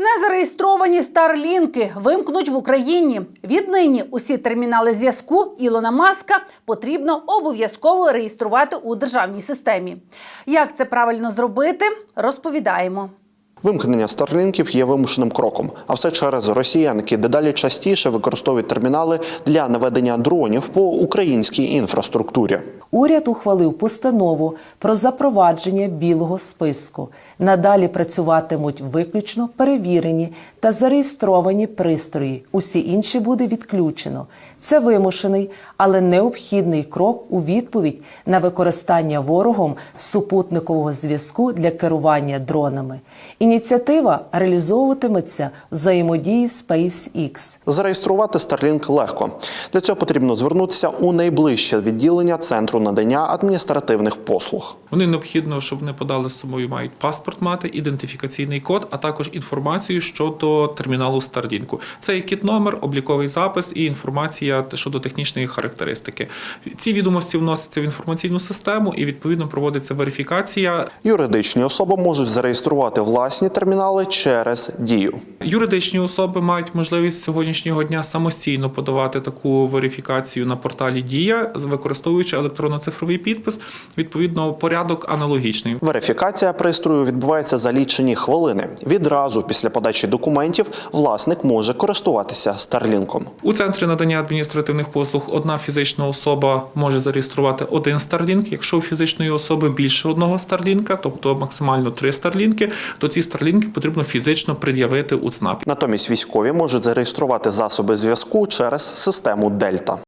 Незареєстровані старлінки вимкнуть в Україні. Віднині усі термінали зв'язку Ілона Маска потрібно обов'язково реєструвати у державній системі. Як це правильно зробити, розповідаємо. Вимкнення старлінків є вимушеним кроком, а все через росіян, які дедалі частіше використовують термінали для наведення дронів по українській інфраструктурі. Уряд ухвалив постанову про запровадження білого списку. Надалі працюватимуть виключно перевірені та зареєстровані пристрої. Усі інші буде відключено. Це вимушений, але необхідний крок у відповідь на використання ворогом супутникового зв'язку для керування дронами. Ініціатива реалізовуватиметься в взаємодії SpaceX. Зареєструвати Starlink легко. Для цього потрібно звернутися у найближче відділення центру надання адміністративних послуг. Вони необхідно, щоб вони подали з собою, мають паспорт мати, ідентифікаційний код, а також інформацію щодо терміналу Starlink. Це є кіт-номер, обліковий запис і інформація щодо технічної характеристики. Ці відомості вносяться в інформаційну систему і відповідно проводиться верифікація. Юридичні особи можуть зареєструвати власні термінали через дію. Юридичні особи мають можливість сьогоднішнього дня самостійно подавати таку верифікацію на порталі Дія, використовуючи електронно-цифровий підпис. Відповідно, порядок аналогічний. Верифікація пристрою відбувається за лічені хвилини. Відразу після подачі документів власник може користуватися Starlink. У центрі надання адміністративних послуг одна фізична особа може зареєструвати один Starlink. Якщо у фізичної особи більше одного Starlink, тобто максимально три Starlink, то ці Starlink потрібно фізично пред'явити у ЦНАП. Натомість військові можуть зареєструвати засоби зв'язку через систему Дельта.